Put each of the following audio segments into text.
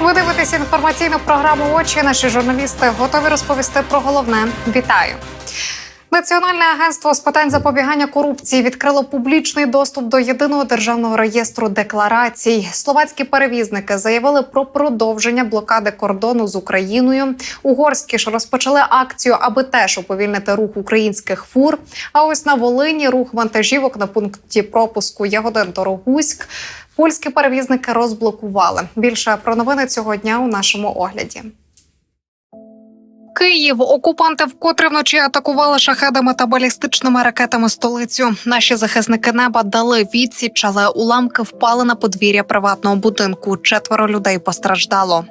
Ви дивитесь інформаційну програму Очі. Наші журналісти готові розповісти про головне. Вітаю. Національне агентство з питань запобігання корупції відкрило публічний доступ до єдиного державного реєстру декларацій. Словацькі перевізники заявили про продовження блокади кордону з Україною. Угорські ж розпочали акцію, аби теж уповільнити рух українських фур. А ось на Волині рух вантажівок на пункті пропуску Ягодин Дорогуськ. Польські перевізники розблокували. Більше про новини цього дня у нашому огляді. Київ окупанти вкотре вночі атакували шахедами та балістичними ракетами столицю. Наші захисники неба дали відсіч, але уламки впали на подвір'я приватного будинку. Четверо людей постраждало.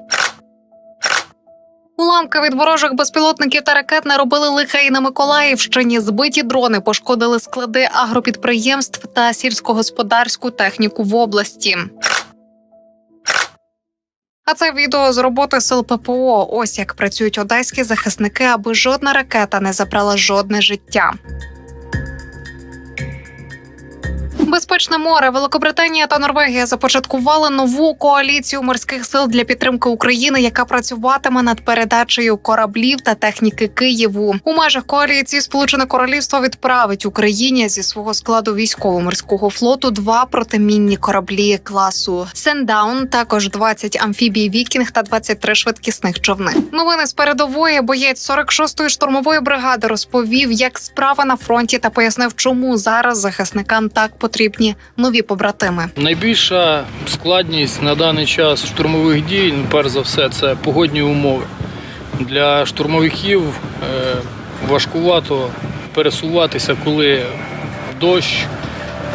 Уламки від ворожих безпілотників та ракет не робили лиха і на Миколаївщині. Збиті дрони пошкодили склади агропідприємств та сільськогосподарську техніку в області. А це відео з роботи сил ППО. Ось як працюють одеські захисники, аби жодна ракета не забрала жодне життя. Безпечне море Великобританія та Норвегія започаткували нову коаліцію морських сил для підтримки України, яка працюватиме над передачею кораблів та техніки Києву. У межах коаліції Сполучене Королівство відправить Україні зі свого складу військово-морського флоту два протимінні кораблі класу Сендаун, також 20 амфібій Вікінг та 23 швидкісних човни. Новини з передової боєць 46-ї штурмової бригади розповів, як справа на фронті, та пояснив, чому зараз захисникам так потрібні нові побратими. Найбільша складність на даний час штурмових дій, ну, перш за все, це погодні умови. Для штурмовиків е, важкувато пересуватися, коли дощ,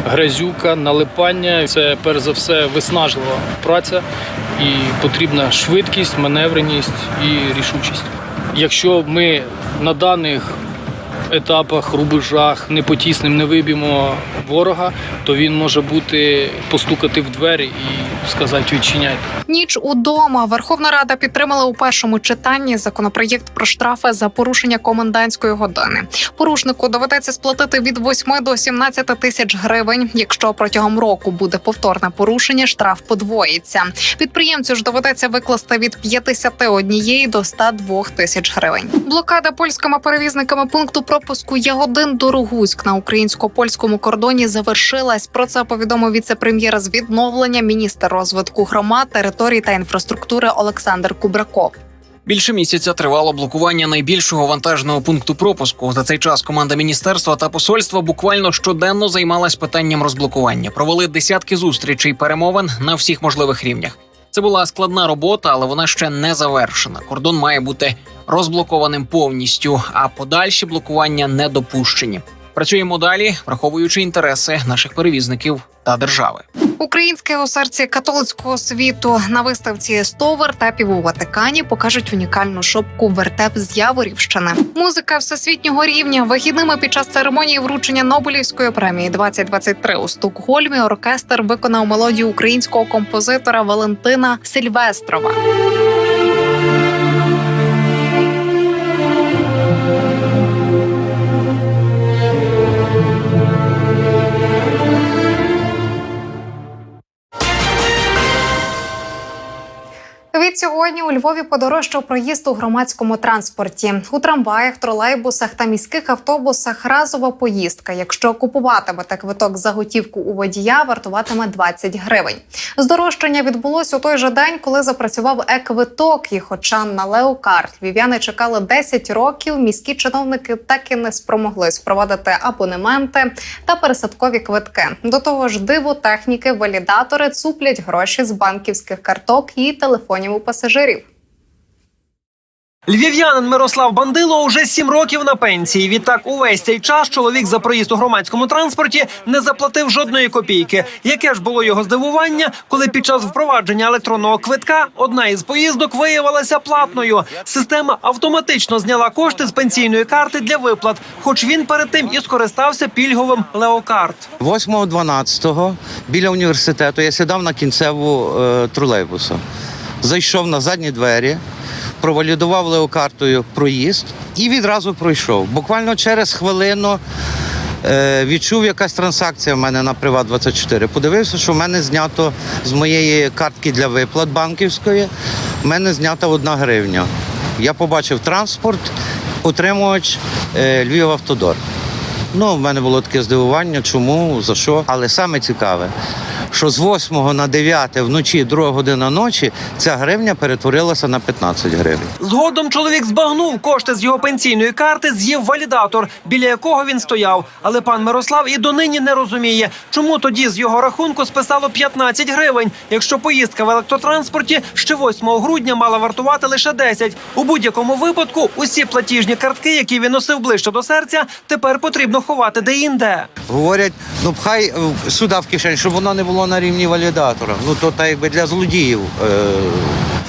грязюка, налипання. Це перш за все виснажлива праця і потрібна швидкість, маневреність і рішучість. Якщо ми на даних етапах, рубежах не потісним, не виб'ємо ворога, то він може бути постукати в двері і сказати відчиняйте. Ніч удома Верховна Рада підтримала у першому читанні законопроєкт про штрафи за порушення комендантської години. Порушнику доведеться сплатити від 8 до 17 тисяч гривень. Якщо протягом року буде повторне порушення, штраф подвоїться. Підприємцю ж доведеться викласти від 51 до 102 тисяч гривень. Блокада польськими перевізниками пункту пропуску Ягодин Дорогуськ на українсько-польському кордоні завершилась. Про це повідомив віце-прем'єр з відновлення міністр розвитку громад, територій та інфраструктури Олександр Кубраков. Більше місяця тривало блокування найбільшого вантажного пункту пропуску. За цей час команда міністерства та посольства буквально щоденно займалась питанням розблокування. Провели десятки зустрічей перемовин на всіх можливих рівнях. Це була складна робота, але вона ще не завершена. Кордон має бути розблокованим повністю, а подальші блокування не допущені. Працюємо далі, враховуючи інтереси наших перевізників та держави. Українське у серці католицького світу на виставці 100 вертепів у Ватикані покажуть унікальну шопку вертеп з Яворівщини. Музика всесвітнього рівня вихідними під час церемонії вручення Нобелівської премії 2023 у Стокгольмі оркестр виконав мелодію українського композитора Валентина Сильвестрова. Сьогодні у Львові подорожчав проїзд у громадському транспорті у трамваях, тролейбусах та міських автобусах. Разова поїздка. Якщо купуватимете квиток за готівку у водія, вартуватиме 20 гривень. Здорожчання відбулось у той же день, коли запрацював е-квиток. І хоча на леокарт львів'яни чекали 10 років, міські чиновники так і не спромоглись впровадити абонементи та пересадкові квитки. До того ж, диво техніки, валідатори цуплять гроші з банківських карток і телефонів у пасажирів. Львів'янин Мирослав Бандило уже сім років на пенсії. Відтак, увесь цей час чоловік за проїзд у громадському транспорті не заплатив жодної копійки. Яке ж було його здивування, коли під час впровадження електронного квитка одна із поїздок виявилася платною. Система автоматично зняла кошти з пенсійної карти для виплат, хоч він перед тим і скористався пільговим леокарт. 8.12 біля університету я сідав на кінцеву е, тролейбуса. Зайшов на задні двері, провалідував леокартою проїзд і відразу пройшов. Буквально через хвилину е, відчув якась транзакція в мене на Приват 24. Подивився, що в мене знято з моєї картки для виплат банківської, в мене знята одна гривня. Я побачив транспорт, утримувач е, Львів Автодор. Ну, в мене було таке здивування, чому, за що. Але саме цікаве, що з 8 на 9 вночі, 2 година ночі, ця гривня перетворилася на 15 гривень. Згодом чоловік збагнув кошти з його пенсійної карти, з'їв валідатор, біля якого він стояв. Але пан Мирослав і донині не розуміє, чому тоді з його рахунку списало 15 гривень, якщо поїздка в електротранспорті ще 8 грудня мала вартувати лише 10. У будь-якому випадку усі платіжні картки, які він носив ближче до серця, тепер потрібно ховати де-інде. Говорять, ну пхай е, сюди в кишень, щоб воно не було на рівні валідатора. Ну то та якби для злодіїв. Е-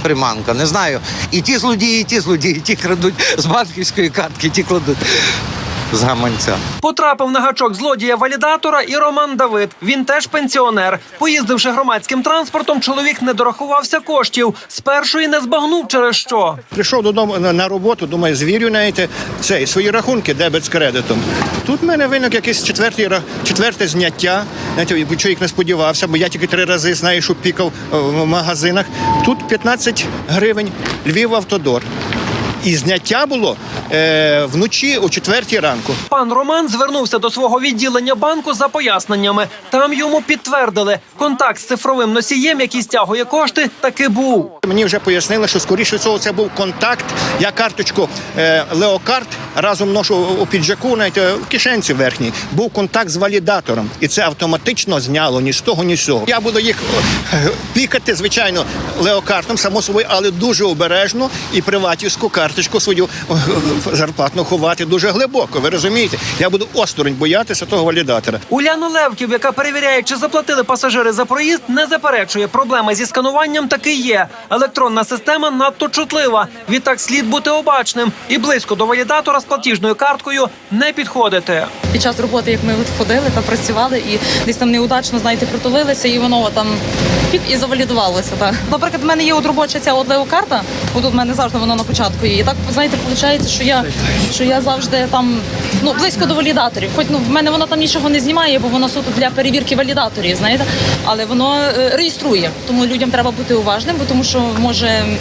Приманка, не знаю. І ті злодії, і ті злодії, ті крадуть з банківської картки, ті кладуть з гаманця. Потрапив на гачок злодія валідатора і Роман Давид. Він теж пенсіонер. Поїздивши громадським транспортом, чоловік не дорахувався коштів. Спершу і не збагнув через що. Прийшов додому на, роботу, думаю, звірю знаєте, цей свої рахунки, дебет з кредитом. Тут в мене виник якесь четверте, ра- четверте зняття. Знаєте, бо чоловік не сподівався, бо я тільки три рази знаю, що пікав е, в магазинах. Тут 15 гривень Львів Автодор. І зняття було е, вночі о четвертій ранку. Пан Роман звернувся до свого відділення банку за поясненнями. Там йому підтвердили, контакт з цифровим носієм, який стягує кошти, таки був. Мені вже пояснили, що скоріше всього це був контакт. Я карточку е, Леокарт разом ношу у піджаку, навіть в кишенці верхній. Був контакт з валідатором, і це автоматично зняло ні з того, ні з цього. Я буду їх е, пікати, звичайно, леокартом, само собою, але дуже обережно і приватівську карточку свою е, зарплатну ховати дуже глибоко. Ви розумієте? Я буду осторонь боятися того валідатора. Уляна Левків, яка перевіряє, чи заплатили пасажири за проїзд, не заперечує. Проблема зі скануванням таки є. Електронна система надто чутлива. Відтак слід бути обачним і близько до валідатора з платіжною карткою не підходити. Під час роботи, як ми от ходили та працювали, і десь там неудачно, знаєте, притулилися, і воно там пік і завалідувалося. Так. Наприклад, в мене є от робоча ця от леокарта, отут в мене завжди воно на початку є. І так, знаєте, виходить, що я, що я завжди там ну, близько до валідаторів. Хоч ну, в мене воно там нічого не знімає, бо воно суто для перевірки валідаторів, знаєте, але воно е, реєструє. Тому людям треба бути уважним, бо тому що може м,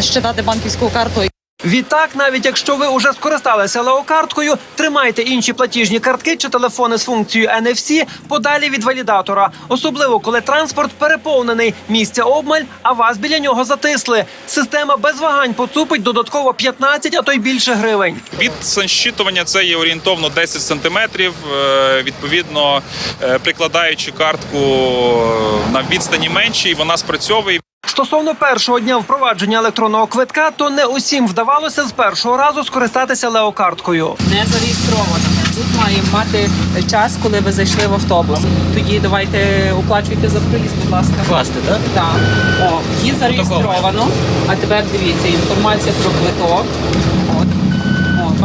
ще дати банківську карту. Відтак, навіть якщо ви уже скористалися леокарткою, тримайте інші платіжні картки чи телефони з функцією NFC подалі від валідатора, особливо коли транспорт переповнений, місця обмаль, а вас біля нього затисли. Система без вагань поцупить додатково 15, а то й більше гривень. Від санщитування це є орієнтовно 10 сантиметрів. Е, Відповідно, е, прикладаючи картку на відстані меншій, вона спрацьовує. Стосовно першого дня впровадження електронного квитка, то не усім вдавалося з першого разу скористатися леокарткою. не зареєстровано. Тут маємо мати час, коли ви зайшли в автобус. Тоді давайте оплачуйте за проїзд, будь ласка. Класти, так? Так. О, є зареєстровано. А тепер дивіться, інформація про квиток.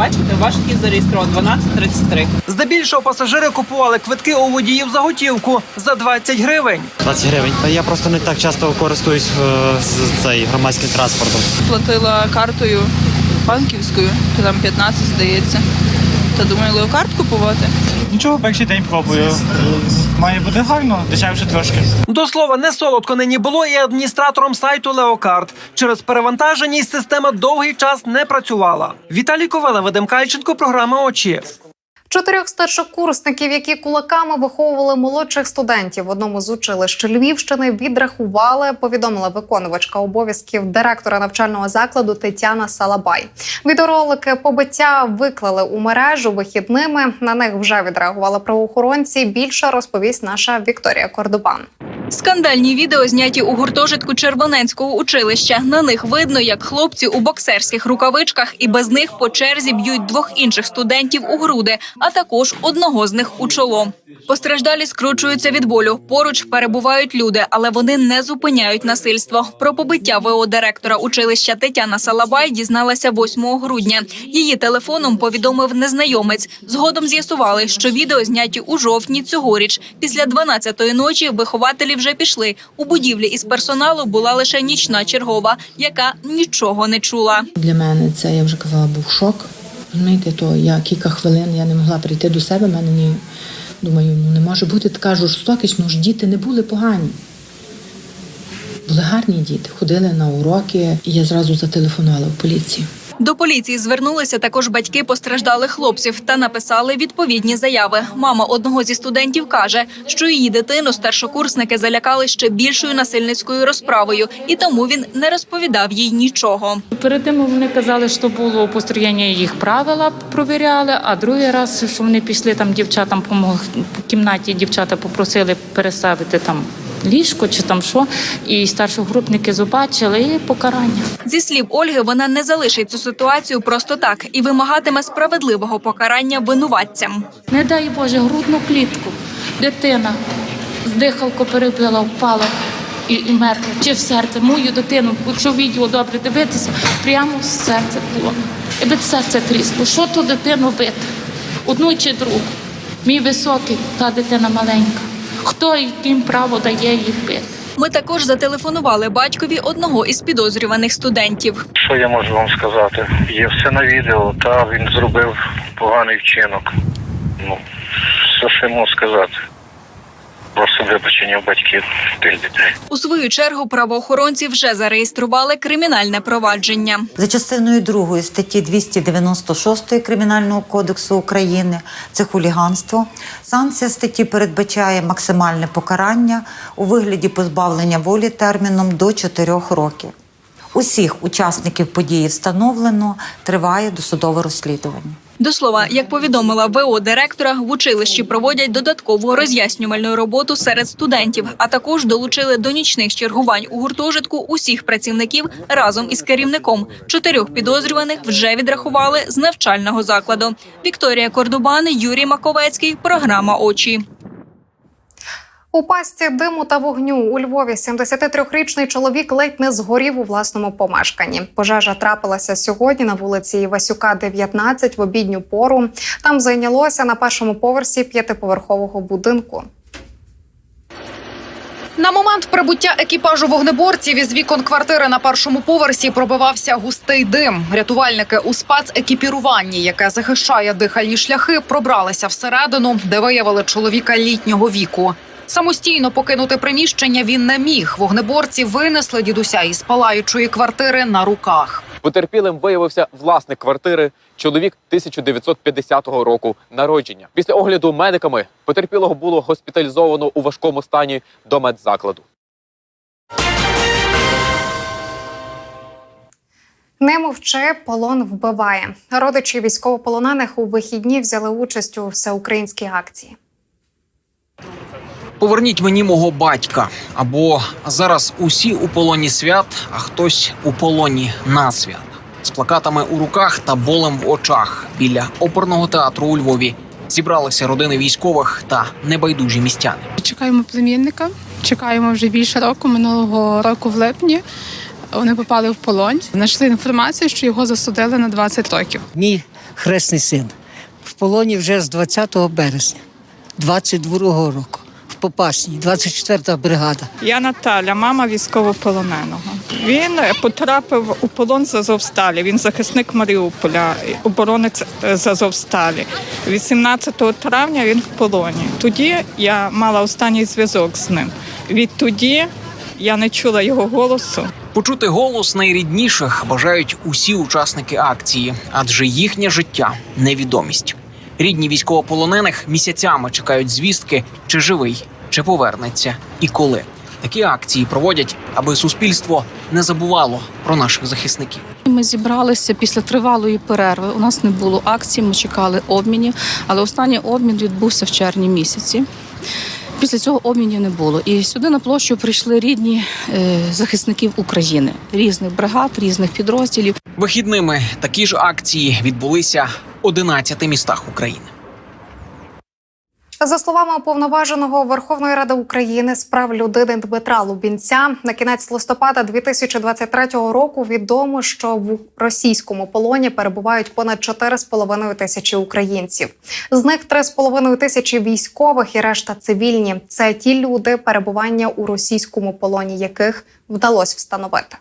Бачите, ваш кіт зареєстрований 1233. Здебільшого пасажири купували квитки у водіїв за готівку за 20 гривень. 20 гривень. Я просто не так часто користуюсь е, з цей громадським транспортом. платила картою банківською, то там 15, здається. Та думаю, леокарт купувати. Нічого, перший день пробую. Має бути гарно, дешевше трошки. До слова, не солодко нині було і адміністратором сайту Леокарт. Через перевантаженість система довгий час не працювала. Віталій Ковала, Вадим Кальченко, програма Очі. Чотирьох старшокурсників, які кулаками виховували молодших студентів в одному з училищ Львівщини, відрахували. Повідомила виконувачка обов'язків директора навчального закладу Тетяна Салабай. Відеоролики побиття виклали у мережу вихідними. На них вже відреагували правоохоронці. Більше розповість наша Вікторія Кордобан. Скандальні відео зняті у гуртожитку Червоненського училища. На них видно, як хлопці у боксерських рукавичках і без них по черзі б'ють двох інших студентів у груди, а також одного з них у чоло. Постраждалі скручуються від болю. Поруч перебувають люди, але вони не зупиняють насильство. Про побиття ВО директора училища Тетяна Салабай дізналася 8 грудня. Її телефоном повідомив незнайомець. Згодом з'ясували, що відео зняті у жовтні цьогоріч. Після 12-ї ночі вихователі вже пішли. У будівлі із персоналу була лише нічна чергова, яка нічого не чула. Для мене це я вже казала, був шок. Розумієте, то я кілька хвилин я не могла прийти до себе. Мене ні думаю, ну не може бути така жорстокість. Ну ж діти не були погані. Були гарні діти, ходили на уроки, і я зразу зателефонувала в поліцію. До поліції звернулися також батьки постраждалих хлопців та написали відповідні заяви. Мама одного зі студентів каже, що її дитину старшокурсники залякали ще більшою насильницькою розправою, і тому він не розповідав їй нічого. Перед тим вони казали, що було построєння їх правила, провіряли. А другий раз, що вони пішли там дівчатам помогли в кімнаті, дівчата попросили переставити там ліжко чи там що, і старшогрупники побачили і покарання. Зі слів Ольги, вона не залишить цю ситуацію просто так і вимагатиме справедливого покарання винуватцям. Не дай Боже, грудну клітку. Дитина з дихалку перебила, впала і, і мерла. Чи в серце. Мою дитину, якщо відео добре дивитися, прямо в серце було. І від серця трісло. Що ту дитину бити? Одну чи другу? Мій високий, та дитина маленька. Хто їм право дає їх бити? Ми також зателефонували батькові одного із підозрюваних студентів. Що я можу вам сказати? Є все на відео, та він зробив поганий вчинок. Ну, що ще можу сказати? Просто вибачення в батьків тих дітей. У свою чергу правоохоронці вже зареєстрували кримінальне провадження. За частиною 2 статті 296 Кримінального кодексу України це хуліганство. Санкція статті передбачає максимальне покарання у вигляді позбавлення волі терміном до 4 років. Усіх учасників події встановлено, триває досудове розслідування. До слова, як повідомила ВО директора, в училищі проводять додаткову роз'яснювальну роботу серед студентів, а також долучили до нічних чергувань у гуртожитку усіх працівників разом із керівником. Чотирьох підозрюваних вже відрахували з навчального закладу. Вікторія Кордубан, Юрій Маковецький. Програма очі. У пастці диму та вогню у Львові 73-річний чоловік ледь не згорів у власному помешканні. Пожежа трапилася сьогодні на вулиці Івасюка, 19 в обідню пору. Там зайнялося на першому поверсі п'ятиповерхового будинку. На момент прибуття екіпажу вогнеборців із вікон квартири на першому поверсі пробивався густий дим. Рятувальники у спецекіпіруванні, яке захищає дихальні шляхи, пробралися всередину, де виявили чоловіка літнього віку. Самостійно покинути приміщення він не міг. Вогнеборці винесли дідуся із палаючої квартири на руках. Потерпілим виявився власник квартири, чоловік 1950 року народження. Після огляду медиками потерпілого було госпіталізовано у важкому стані до медзакладу. Не мовчи, полон вбиває. Родичі військовополонених у вихідні взяли участь у всеукраїнській акції. Поверніть мені мого батька. Або зараз усі у полоні свят, а хтось у полоні на свят. З плакатами у руках та болем в очах біля оперного театру у Львові зібралися родини військових та небайдужі містяни. Чекаємо племінника. Чекаємо вже більше року. Минулого року в липні вони попали в полон. Знайшли інформацію, що його засудили на 20 років. Мій хресний син в полоні вже з 20 березня 22-го року. Попасній, 24-та бригада. Я Наталя, мама військовополоненого. Він потрапив у полон з Азовсталі. Він захисник Маріуполя, оборонець е, з Азовсталі. 18 травня він в полоні. Тоді я мала останній зв'язок з ним. Відтоді я не чула його голосу. Почути голос найрідніших бажають усі учасники акції, адже їхнє життя невідомість. Рідні військовополонених місяцями чекають звістки, чи живий, чи повернеться, і коли. Такі акції проводять, аби суспільство не забувало про наших захисників. Ми зібралися після тривалої перерви. У нас не було акцій, ми чекали обмінів, але останній обмін відбувся в червні місяці. Після цього обмінів не було. І сюди на площу прийшли рідні е, захисників України, різних бригад, різних підрозділів. Вихідними такі ж акції відбулися в 11 містах України. За словами уповноваженого Верховної Ради України з прав людини Дмитра Лубінця, на кінець листопада 2023 року відомо, що в російському полоні перебувають понад 4,5 тисячі українців. З них 3,5 тисячі військових і решта цивільні. Це ті люди, перебування у російському полоні, яких вдалося встановити.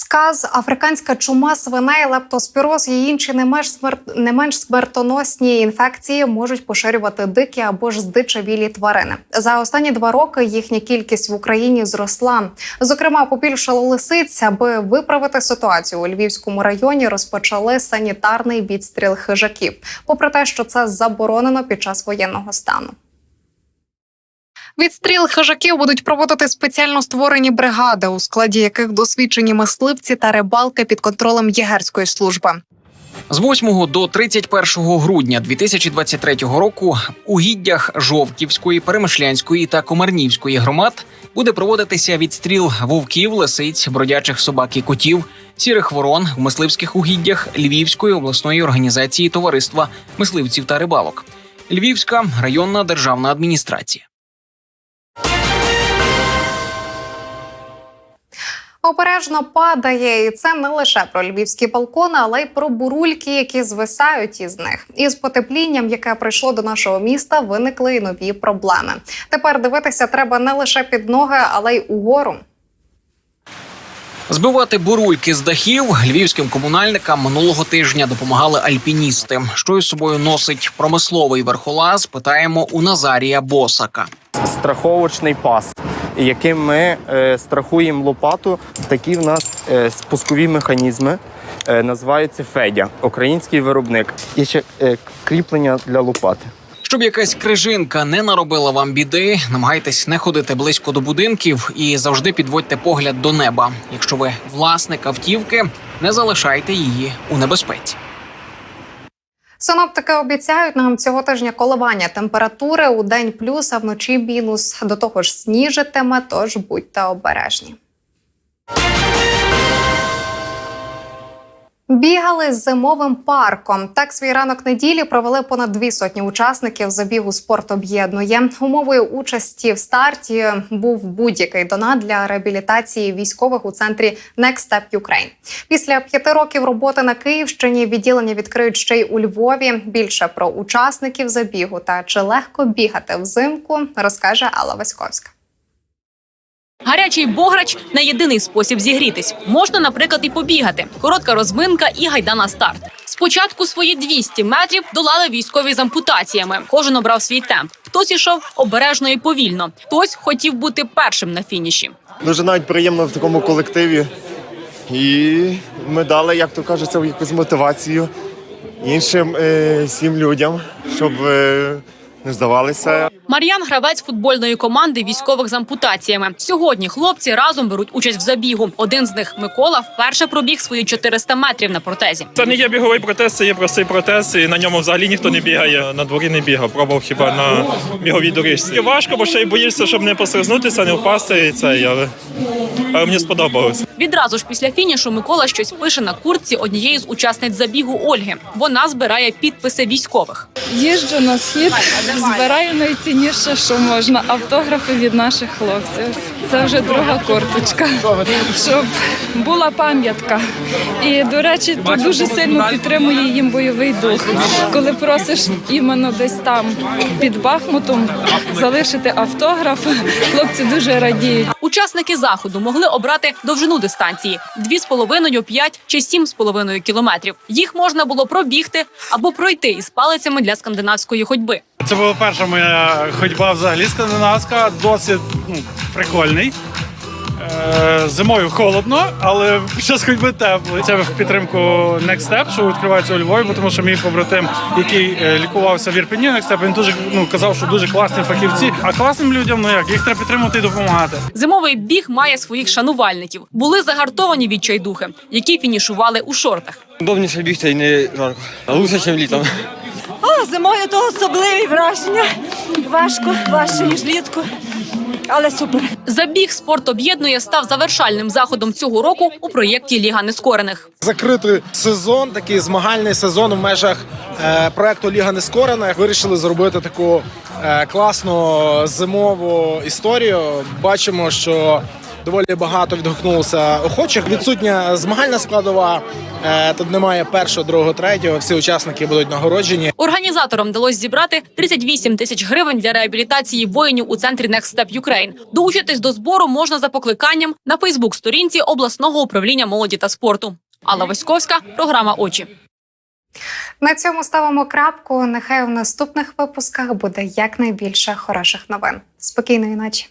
Сказ, африканська чума, свиней, лептоспіроз і інші не менш смер... не менш смертоносні інфекції можуть поширювати дикі або ж здичавілі тварини. За останні два роки їхня кількість в Україні зросла. Зокрема, побільшало лисиць, аби виправити ситуацію у Львівському районі. Розпочали санітарний відстріл хижаків, попри те, що це заборонено під час воєнного стану. Відстріл хижаків будуть проводити спеціально створені бригади, у складі яких досвідчені мисливці та рибалки під контролем єгерської служби. З 8 до 31 грудня 2023 року у гіддях Жовківської, Перемишлянської та Комарнівської громад буде проводитися відстріл вовків, лисиць, бродячих собак і котів, сірих ворон в мисливських угіддях Львівської обласної організації товариства мисливців та рибалок, Львівська районна державна адміністрація. Обережно падає, і це не лише про львівські балкони, але й про бурульки, які звисають із них. Із потеплінням, яке прийшло до нашого міста, виникли й нові проблеми. Тепер дивитися треба не лише під ноги, але й угору. Збивати бурульки з дахів львівським комунальникам минулого тижня допомагали альпіністи. Що із собою носить промисловий верхолаз? Питаємо у Назарія Босака. страховочний пас, яким ми е, страхуємо лопату. Такі в нас е, спускові механізми. Е, називається Федя, український виробник. І ще е, кріплення для лопати. Щоб якась крижинка не наробила вам біди, намагайтесь не ходити близько до будинків і завжди підводьте погляд до неба. Якщо ви власник автівки, не залишайте її у небезпеці. Синоптики обіцяють нам цього тижня коливання температури у день плюс, а вночі мінус. До того ж сніжитиме, тож будьте обережні. Бігали з зимовим парком. Так свій ранок неділі провели понад дві сотні учасників забігу спорт об'єднує. Умовою участі в старті був будь-який донат для реабілітації військових у центрі Next Step Ukraine. Після п'яти років роботи на Київщині відділення відкриють ще й у Львові. Більше про учасників забігу та чи легко бігати взимку розкаже Алла Васьковська. Гарячий бограч не єдиний спосіб зігрітись. Можна, наприклад, і побігати. Коротка розминка і гайда на старт. Спочатку свої 200 метрів долали військові з ампутаціями. Кожен обрав свій темп. Хтось ішов обережно і повільно, хтось хотів бути першим на фініші. Дуже навіть приємно в такому колективі. І ми дали, як то кажеться, якусь мотивацію іншим е, всім людям, щоб е, не здавалися. Мар'ян гравець футбольної команди військових з ампутаціями. Сьогодні хлопці разом беруть участь в забігу. Один з них Микола вперше пробіг свої 400 метрів на протезі. Це не є біговий протез, це є простий протез, і на ньому взагалі ніхто не бігає. На дворі не бігав, пробував хіба на біговій доріжці. Важко, бо ще й боїшся, щоб не посерзнутися, не впасти. І це але, але мені сподобалось. Відразу ж після фінішу Микола щось пише на куртці однієї з учасниць забігу Ольги. Вона збирає підписи військових. Їжджу на схід, збираю найцінніше, що можна. Автографи від наших хлопців. Це вже друга корточка, щоб була пам'ятка. І, до речі, тут дуже сильно підтримує їм бойовий дух. Коли просиш іменно десь там під Бахмутом залишити автограф, хлопці дуже радіють. Учасники заходу могли обрати довжину дистанції 2,5, 5 чи 7,5 кілометрів. Їх можна було пробігти або пройти із палицями для скандинавської ходьби. Це була перша моя ходьба взагалі скандинавська, досить ну, прикольний. Е, Зимою холодно, але час ходьби тепло. Це в підтримку Next Step, що відкривається у Львові, бо тому що мій побратим, який е, лікувався в Ірпені, Next Step, він дуже ну, казав, що дуже класні фахівці. А класним людям, ну як, їх треба підтримувати і допомагати. Зимовий біг має своїх шанувальників. Були загартовані відчайдухи, які фінішували у шортах. Удобніше бігти і не жарко. Лучше, ніж літом. Зимою то особливі враження. Важко, важче, ніж влітку. але супер. Забіг спорт об'єднує став завершальним заходом цього року у проєкті Ліга нескорених. Закрити сезон, такий змагальний сезон в межах е, проекту Ліга Нескорених. Вирішили зробити таку е, класну зимову історію. Бачимо, що доволі багато відгукнулося охочих. Відсутня змагальна складова. Е, тут немає першого, другого, третього. Всі учасники будуть нагороджені. Організаторам вдалося зібрати 38 тисяч гривень для реабілітації воїнів у центрі Next Step Ukraine. Долучитись до збору можна за покликанням на Фейсбук-сторінці обласного управління молоді та спорту. Алла Васьковська, програма Очі. На цьому ставимо крапку. Нехай у наступних випусках буде якнайбільше хороших новин. Спокійної ночі.